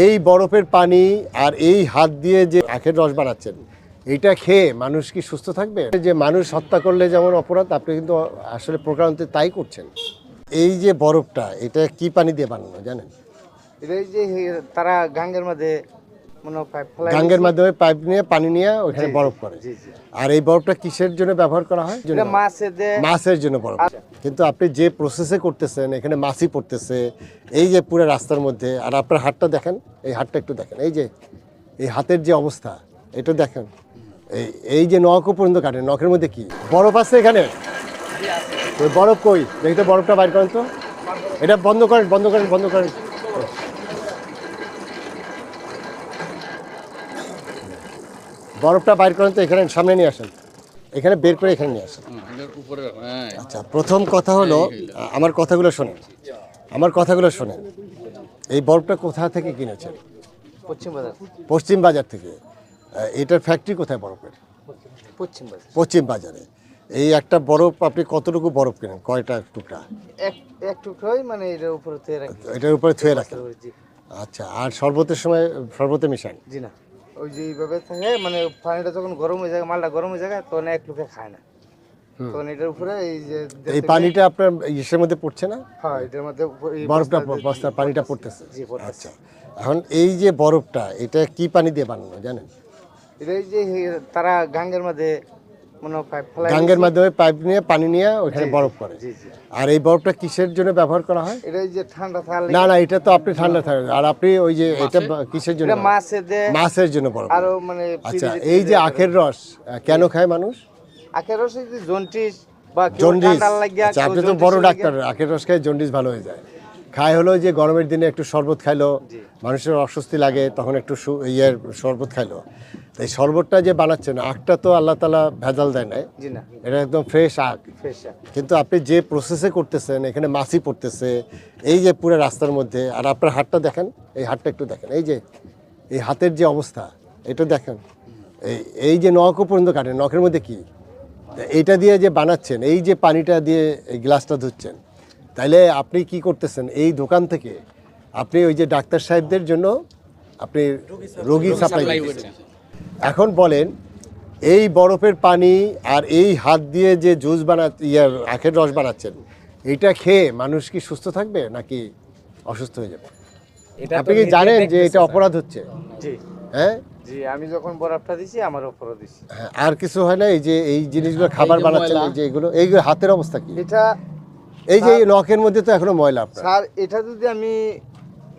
এই বরফের পানি আর এই হাত দিয়ে যে আখের রস বানাচ্ছেন, এটা খেয়ে মানুষ কি সুস্থ থাকবে? যে মানুষ হত্যা করলে যেমন অপরাধ, আপনি কিন্তু আসলে প্রকারান্তে তাই করছেন। এই যে বরফটা, এটা কি পানি দিয়ে বানানো, জানেন? এটা এই যে তারা গাঙ্গের মধ্যে গাঙ্গের মাধ্যমে পাইপ নিয়ে পানি নিয়ে ওখানে বরফ করে আর এই বরফটা কিসের জন্য ব্যবহার করা হয়? মাছের জন্য বরফ। কিন্তু আপনি যে প্রসেসে করতেছেন এখানে মাছি পড়তেছে এই যে পুরো রাস্তার মধ্যে আর আপনার হাতটা দেখেন এই হাতটা একটু দেখেন এই যে এই হাতের যে অবস্থা এটা দেখেন এই এই যে নখও পর্যন্ত কাটেন নখের মধ্যে কি? বরফ আছে এখানে? ওই বরফ কই? দেখি তো বরফটা বাইর করেন তো। এটা বন্ধ করেন বন্ধ করেন বন্ধ করেন। বরফটা বাইর করেন তো এখানে সামনে নিয়ে আসেন। এখানে বের করে এখানে নিয়ে আসেন। উপরে আচ্ছা প্রথম কথা হলো আমার কথাগুলো শোনেন। আমার কথাগুলো শোনেন। এই বরফটা কোথা থেকে কিনেছেন? পশ্চিম বাজার। পশ্চিম বাজার থেকে। এটার ফ্যাক্টরি কোথায় বরফের? পশ্চিম বাজার। পশ্চিম বাজারে। এই একটা বরফ আপনি কতটুকু বরফ কেনেন? কয়টা টুকরা? এক এক টুকরোই মানে এটার উপরে এটার উপরে থুয়ে রাখেন আচ্ছা আর শরবতের সময় শরবতে মিশান? জি না। ওই যে এইভাবে থাকে মানে পানিটা যখন গরম হয়ে যায় মালটা গরম হয়ে যায় তখন এক লোকে খায় না। তখন এটার উপরে এই যে এই পানিটা আপনার ইসের মধ্যে পড়ছে না? হ্যাঁ এটার মধ্যে বরফটা বস্তার পানিটা পড়তেছে। জি। আচ্ছা। এখন এই যে বরফটা এটা কি পানি দিয়ে বানানো জানেন? এটা এই যে তারা গাঙ্গের মধ্যে গাঙ্গের মাধ্যমে পাইপ নিয়ে পানি নিয়ে ওখানে বরফ করে আর এই বরফটা কিসের জন্য ব্যবহার করা হয়? এটা যে ঠান্ডা থাকলে না না এটা তো আপনি ঠান্ডা আর আপনি ওই যে এটা কিসের জন্য মাছের জন্য বরফ আরও মানে আচ্ছা এই যে আখের রস কেন খায় মানুষ? আখের রস জন্টিস বা জন্ডিস। আচ্ছা আপনি তো বড় ডাক্তার আখের রস খায় জন্ডিস ভালো হয়ে যায়। খায় হলো যে গরমের দিনে একটু শরবত খাইলো মানুষের অস্বস্তি লাগে তখন একটু ইয়ের শরবত খাইলো। এই শরবতটা যে বানাচ্ছেন আখটা তো আল্লাহ তালা ভেজাল দেয় নাই। এটা একদম ফ্রেশ আখ কিন্তু আপনি যে প্রসেসে করতেছেন এখানে মাছি পড়তেছে এই যে পুরো রাস্তার মধ্যে আর আপনার হাতটা দেখেন এই হাতটা একটু দেখেন এই যে এই হাতের যে অবস্থা এটা দেখেন এই এই যে নখও পর্যন্ত কাটেন নখের মধ্যে কি? এইটা দিয়ে যে বানাচ্ছেন এই যে পানিটা দিয়ে এই গ্লাসটা ধুচ্ছেন তাইলে আপনি কি করতেছেন? এই দোকান থেকে আপনি ওই যে ডাক্তার সাহেবদের জন্য আপনি রোগী সাপ্লাই দিচ্ছেন এখন বলেন এই বরফের পানি আর এই হাত দিয়ে যে জুস বানা ইয়ার আখের রস বানাচ্ছেন এটা খেয়ে মানুষ কি সুস্থ থাকবে নাকি অসুস্থ হয়ে যাবে? আপনি কি জানেন যে এটা অপরাধ হচ্ছে? হ্যাঁ? জি আমি যখন বরফটা দিছি আমার উপরও দিছি। হ্যাঁ, আর কিছু হয় না এই যে এই জিনিসগুলো খাবার যে বানাচ্ছেন এই যে এগুলো এইগুলো হাতের অবস্থা কি? এটা এই যে এই নখের মধ্যে তো এখনও ময়লা আপনার। স্যার এটা যদি আমি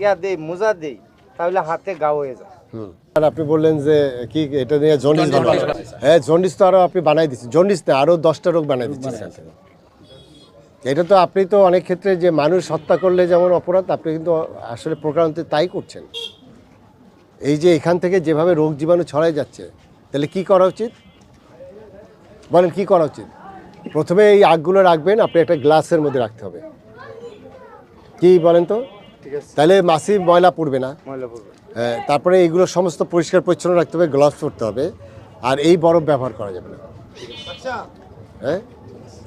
ইয়া দেই মোজা দেই তাহলে হাতে গাও হয়ে যায় হুম। আর আপনি বললেন যে কি এটা নিয়ে জন্ডিস হ্যাঁ জন্ডিস তো আরও আপনি বানাই দিচ্ছেন। জন্ডিস না আরও দশটা রোগ বানাই দিচ্ছেন এটা তো আপনি তো অনেক ক্ষেত্রে যে মানুষ হত্যা করলে যেমন অপরাধ আপনি কিন্তু আসলে প্রকারান্তে তাই করছেন। এই যে এখান থেকে যেভাবে রোগ জীবাণু ছড়াই যাচ্ছে তাহলে কি করা উচিত? বলেন কি করা উচিত? প্রথমে এই আগগুলো রাখবেন আপনি একটা গ্লাসের মধ্যে রাখতে হবে। কি বলেন তো? তাহলে মাসি ময়লা পড়বে না। হ্যাঁ, তারপরে এইগুলো সমস্ত পরিষ্কার পরিচ্ছন্ন রাখতে হবে গ্লাভস পরতে হবে। আর এই বরফ ব্যবহার করা যাবে না। হ্যাঁ?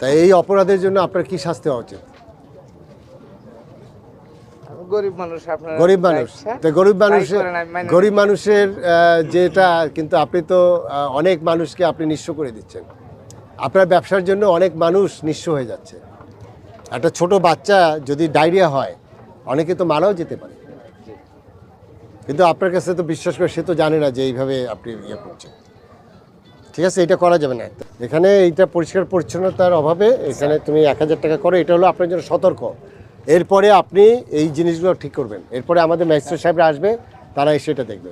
তাই এই অপরাধের জন্য আপনার কি শাস্তি হওয়া উচিত? গরিব মানুষ গরিব মানুষ। তো গরিব মানুষের গরিব মানুষের যেটা কিন্তু আপনি তো অনেক মানুষকে আপনি নিঃস্ব করে দিচ্ছেন। আপনার ব্যবসার জন্য অনেক মানুষ নিঃস্ব হয়ে যাচ্ছে। একটা ছোট বাচ্চা যদি ডায়রিয়া হয়, অনেকে তো মারাও যেতে পারে। কিন্তু আপনার কাছে তো বিশ্বাস করে সে তো জানে না যে এইভাবে আপনি ইয়ে করছেন। ঠিক আছে, এটা করা যাবে না। এখানে এইটা পরিষ্কার পরিচ্ছন্নতার অভাবে এখানে তুমি এক হাজার টাকা করো, এটা হলো আপনার জন্য সতর্ক। এরপরে আপনি এই জিনিসগুলো ঠিক করবেন। এরপরে আমাদের ম্যাজিস্ট্রেট সাহেবরা আসবে, তারা এসে এটা দেখবে।